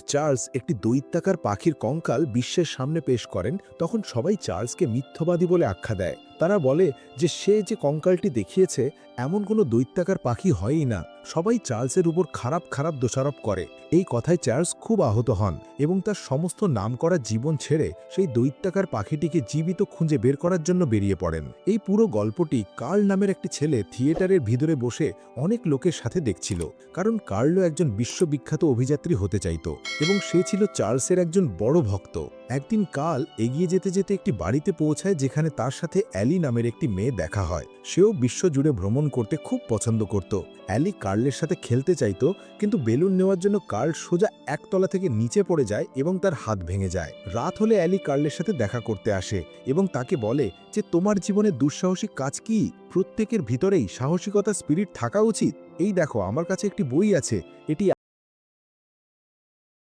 Charles একটি দৈত্যাকার পাখির কঙ্কাল বিশ্বের সামনে পেশ করেন, তখন সবাই চার্লসকে মিথ্যবাদী বলে আখ্যা দেয়। তারা বলে যে সে যে কঙ্কালটি দেখিয়েছে, এমন কোনো দৈত্যাকার পাখি হয়ই না। সবাই চার্লসের উপর খারাপ খারাপ দোষারোপ করে। এই কথায় চার্লস খুব আহত হন এবং তার সমস্ত নামকরা জীবন ছেড়ে সেই দৈত্যাকার পাখিটিকে জীবিত খুঁজে বের করার জন্য বেরিয়ে পড়েন। এই পুরো গল্পটি কার্ল নামের একটি ছেলে থিয়েটারের ভিতরে বসে অনেক লোকের সাথে দেখছিল, কারণ কার্লও একজন বিশ্ববিখ্যাত অভিযাত্রী হতে চাইত এবং সে ছিল চার্লসের একজন বড় ভক্ত। একদিন কাল এগিয়ে যেতে যেতে একটি বাড়িতে পৌঁছায় যেখানে তার সাথে অ্যালি নামের একটি মেয়ে দেখা হয়। সেও বিশ্বজুড়ে ভ্রমণ করতে খুব পছন্দ করত। অ্যালি কার্লের সাথে খেলতে চাইতো, কিন্তু বেলুন নেওয়ার জন্য কার্ল সোজা একতলা থেকে নিচে পড়ে যায় এবং তার হাত ভেঙে যায়। রাত হলে অ্যালি কার্লের সাথে দেখা করতে আসে এবং তাকে বলে যে, তোমার জীবনে দুঃসাহসিক কাজ কি? প্রত্যেকের ভিতরেই সাহসিকতা, স্পিরিট থাকা উচিত? এই দেখো, আমার কাছে একটি বই আছে। এটি